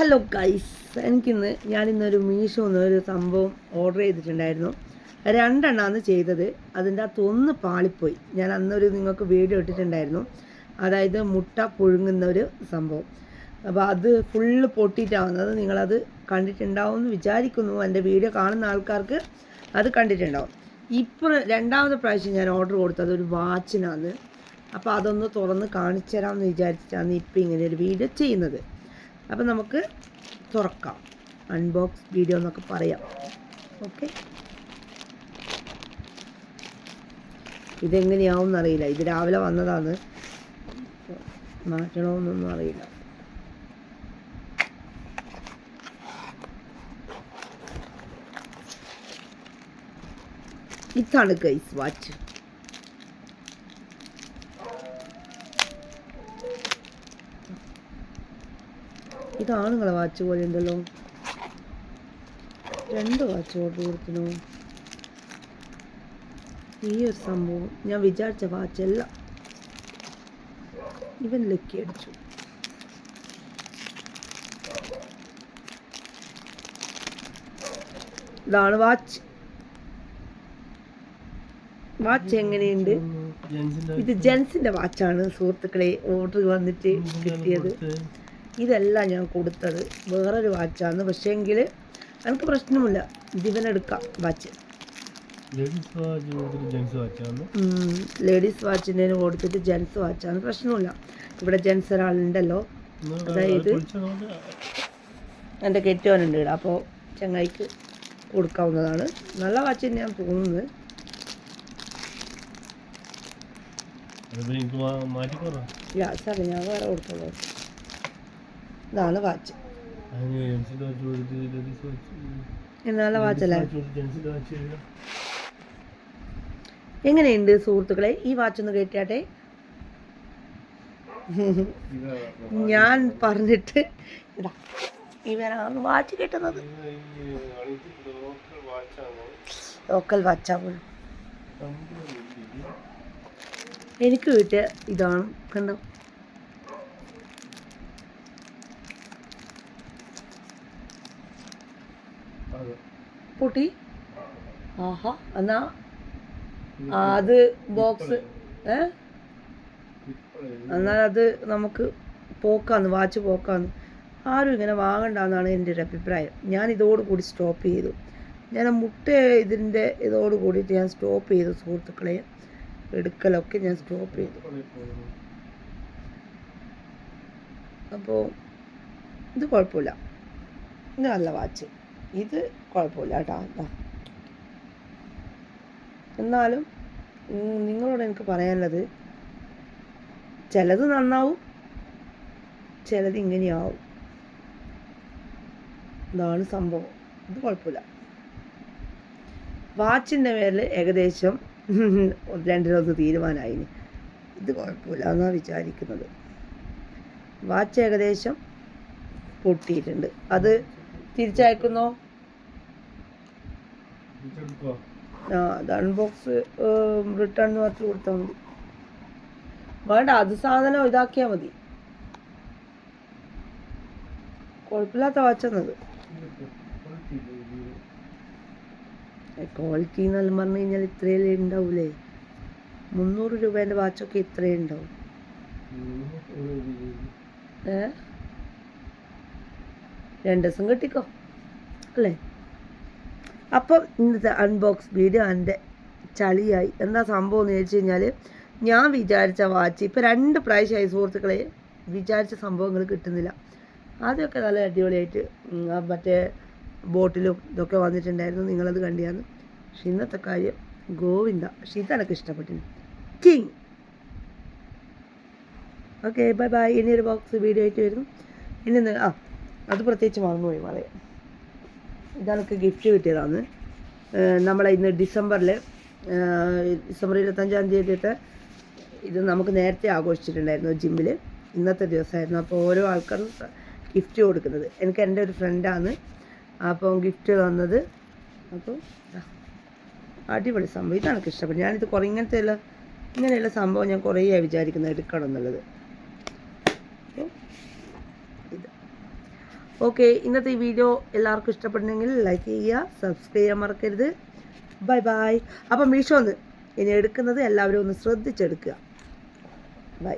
Hello guys എനിക്കിന്ന് ഞാനിന്നൊരു മീഷോ എന്നൊരു സംഭവം ഓർഡർ ചെയ്തിട്ടുണ്ടായിരുന്നു. രണ്ടെണ്ണമാണ് ചെയ്തത്. അതിന്റെ അകത്ത് ഒന്ന് പാളിപ്പോയി. ഞാൻ അന്നൊരു നിങ്ങൾക്ക് വീഡിയോ ഇട്ടിട്ടുണ്ടായിരുന്നു. അതായത് മുട്ട പുഴുങ്ങുന്ന ഒരു സംഭവം. അപ്പോൾ അത് ഫുള്ള് പൊട്ടിയിട്ടാവുന്നത് നിങ്ങളത് കണ്ടിട്ടുണ്ടാവും എന്ന് വിചാരിക്കുന്നു. എന്റെ വീഡിയോ കാണുന്ന ആൾക്കാർക്ക് അത് കണ്ടിട്ടുണ്ടാവും. ഇപ്പോൾ രണ്ടാമത്തെ പ്രാവശ്യം ഞാൻ ഓർഡർ കൊടുത്തത് ഒരു വാച്ചിനാണ് അപ്പോൾ അതൊന്ന് തുറന്ന് കാണിച്ചു തരാമെന്ന് വിചാരിച്ചിട്ടാണ് ഇപ്പോൾ ഇങ്ങനെ ഒരു വീഡിയോ ചെയ്യുന്നത്. അപ്പോൾ നമുക്ക് തുറക്കാം. അൺബോക്സ് വീഡിയോ എന്നൊക്കെ പറയാം. ഓക്കെ ഇതെങ്ങനെയാവും എന്നറിയില്ല ഇത് രാവിലെ വന്നതാണ്. മാറ്റണമെന്നൊന്നും അറിയില്ല. ഇതാണ് ഗൈസ് വാച്ച് ഇതാണ് നിങ്ങളെ വാച്ച് പോലെ ഉണ്ടല്ലോ. രണ്ട് വാച്ച് ഓർഡർ കൊടുത്തു ഈ ഒരു സംഭവം ഞാൻ വിചാരിച്ച വാച്ചല്ല. ഇവൻ ലക്കി അടിച്ചു. ഇതാണ് വാച്ച്. വാച്ച് എങ്ങനെയുണ്ട്? ഇത് ജെൻസിന്റെ വാച്ചാണ് സുഹൃത്തുക്കളെ ഓർഡർ വന്നിട്ട് കിട്ടിയത്. ഇതല്ല ഞാൻ കൊടുത്തത് വേറൊരു വാച്ചാണ് പക്ഷേങ്കിൽ എനിക്ക് പ്രശ്നമില്ല. ഇതിവനെടുക്കാം വാച്ച്. ലേഡീസ് വാച്ചിന്റെ കൊടുത്തിട്ട് ജെൻസ് വാച്ചാണ് പ്രശ്നമില്ല. ഇവിടെ ജെൻസ് ഒരാളുണ്ടല്ലോ. അതായത് എന്റെ കെട്ടിയവനുണ്ട് ഇവിടെ. അപ്പോൾ ചങ്ങായിക്ക് കൊടുക്കാവുന്നതാണ്. നല്ല വാച്ച് തന്നെയാണ് തോന്നുന്നത് ഇല്ല സാറേ ഞാൻ വേറെ കൊടുത്തോളൂ. ഇതാണ് വാച്ച്. നല്ല വാച്ചല്ലേ? എങ്ങനെയുണ്ട് സുഹൃത്തുക്കളെ? ഈ വാച്ച് ഒന്ന് കേട്ടാട്ടെ ഞാൻ പറഞ്ഞിട്ട് ഇതാ. ഇവനാണ് വാച്ച് കിട്ടുന്നത്. ലോക്കൽ വാച്ചാ പോലും എനിക്ക് കിട്ടിയ ഇതാണ് കണ്ടോ? പൊട്ടി. ആഹാ. എന്നാ ആ, അത് ബോക്സ് ഏ? എന്നാൽ അത് നമുക്ക് പോക്കാന്ന് വാച്ച് പോക്കാന്ന്. ആരും ഇങ്ങനെ വാങ്ങണ്ടെന്നാണ് എന്റെ ഒരു അഭിപ്രായം. ഞാൻ ഇതോടുകൂടി സ്റ്റോപ്പ് ചെയ്തു. ഞാൻ ആ മുട്ട ഇതിന്റെ ഇതോട് കൂടിയിട്ട് ഞാൻ സ്റ്റോപ്പ് ചെയ്തു സുഹൃത്തുക്കളെ. എടുക്കലൊക്കെ ഞാൻ സ്റ്റോപ്പ് ചെയ്തു. അപ്പോൾ ഇത് കുഴപ്പമില്ല. ഇത് നല്ല വാച്ച്. ഇത് കുഴപ്പമില്ല കേട്ടോ. എന്താ എന്നാലും നിങ്ങളോട് എനിക്ക് പറയാനുള്ളത് ചിലത് നന്നാവും ചിലത് ഇങ്ങനെയാവും. ഇതാണ് സംഭവം. ഇത് കുഴപ്പമില്ല. വാച്ചിന്റെ മേലിൽ ഏകദേശം രണ്ടിലൊന്ന് തീരുമാനമായി. ഇത് കുഴപ്പമില്ല എന്നാണ് വിചാരിക്കുന്നത്. വാച്ച് ഏകദേശം പൊട്ടിയിട്ടുണ്ട്. അത് തിരിച്ചയക്കുന്നോ. ആ അത് അൺബോക്സ് റിട്ടേൺ പറഞ്ഞ് കൊടുത്താൽ മതി. വേണ്ട അത് സാധനം ഇതാക്കിയാൽ മതി. കുഴപ്പമില്ലാത്ത വാച്ചെന്നത് ക്വാളിറ്റി എന്നെല്ലാം പറഞ്ഞു കഴിഞ്ഞാൽ ഇത്രയല്ലേ ഉണ്ടാവൂലേ? മുന്നൂറ് രൂപേന്റെ വാച്ചൊക്കെ ഇത്രയേ ഉണ്ടാവും. ഏ? രണ്ട് ദിവസം കിട്ടിക്കോ അല്ലേ? അപ്പം ഇന്നത്തെ അൺബോക്സ് വീഡിയോ എന്റെ ചളിയായി. എന്താ സംഭവം എന്ന് ചോദിച്ചു കഴിഞ്ഞാൽ ഞാൻ വിചാരിച്ച വാച്ച് ഇപ്പോൾ രണ്ട് പ്രാവശ്യമായി സുഹൃത്തുക്കളെ വിചാരിച്ച സംഭവങ്ങൾ കിട്ടുന്നില്ല. ആദ്യമൊക്കെ നല്ല അടിപൊളിയായിട്ട് മറ്റേ ബോട്ടിലും ഇതൊക്കെ വന്നിട്ടുണ്ടായിരുന്നു നിങ്ങളത് കണ്ടിയാന്ന്. പക്ഷെ ഇന്നത്തെ കാര്യം ഗോവിന്ദ പക്ഷെ ഇതെനിക്ക് ഇഷ്ടപ്പെട്ടിന് കിങ് ഓക്കെ ബൈ ബൈ ഇനി ഒരു ബോക്സ് വീഡിയോ ആയിട്ട് വരുന്നു ഇനി ആ അത് പ്രത്യേകിച്ച് മറന്നുപോയി പറയാം ഇതെനിക്ക് ഗിഫ്റ്റ് കിട്ടിയതാണ്. നമ്മളെ ഇന്ന് ഡിസംബറിൽ ഡിസംബർ ഇരുപത്തഞ്ചാം തീയതിയത്തെ ഇത് നമുക്ക് നേരത്തെ ആഘോഷിച്ചിട്ടുണ്ടായിരുന്നു ജിമ്മിൽ ഇന്നത്തെ ദിവസമായിരുന്നു. അപ്പോൾ ഓരോ ആൾക്കാരും ഗിഫ്റ്റ് കൊടുക്കുന്നത്. എനിക്ക് എന്റെ ഒരു ഫ്രണ്ടാണ് അപ്പോൾ ഗിഫ്റ്റ് തന്നത് അപ്പോൾ അടിപൊളി സംഭവം. ഇതാണ് എനിക്ക് ഇഷ്ടപ്പെട്ടത്. ഞാനിത് കുറേ ഇങ്ങനത്തെ ഉള്ള ഇങ്ങനെയുള്ള സംഭവം ഞാൻ കുറേ വിചാരിക്കുന്നത് എടുക്കണം എന്നുള്ളത്. ഓക്കെ ഇന്നത്തെ ഈ വീഡിയോ എല്ലാവർക്കും ഇഷ്ടപ്പെടണമെങ്കിൽ ലൈക്ക് ചെയ്യുക സബ്സ്ക്രൈബ് ചെയ്യാൻ മറക്കരുത്. ബൈ ബൈ അപ്പം മീഷോ ഒന്ന് ഇനി എടുക്കുന്നത് എല്ലാവരും ഒന്ന് ശ്രദ്ധിച്ചെടുക്കുക. ബൈ